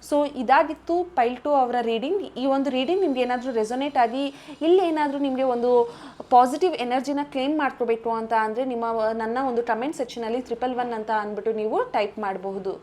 [SPEAKER 1] ಸೊ ಇದಾಗಿತ್ತು ಪೈಲ್ ಟು ಅವರ ರೀಡಿಂಗ್. ಈ ಒಂದು ರೀಡಿಂಗ್ ನಿಮ್ಗೆ ಏನಾದರೂ ರೆಸೊನೇಟ್ ಆಗಿ, ಇಲ್ಲಿ ಏನಾದರೂ ನಿಮಗೆ ಒಂದು ಪಾಸಿಟಿವ್ ಎನರ್ಜಿನ ಕ್ಲೇಮ್ ಮಾಡ್ಕೋಬೇಕು ಅಂತ ಅಂದರೆ ನಿಮ್ಮ, ನನ್ನ ಒಂದು ಕಮೆಂಟ್ ಸೆಕ್ಷನಲ್ಲಿ ತ್ರಿಪಲ್ ಒನ್ ಅಂತ ಅಂದ್ಬಿಟ್ಟು ನೀವು ಟೈಪ್ ಮಾಡಬಹುದು.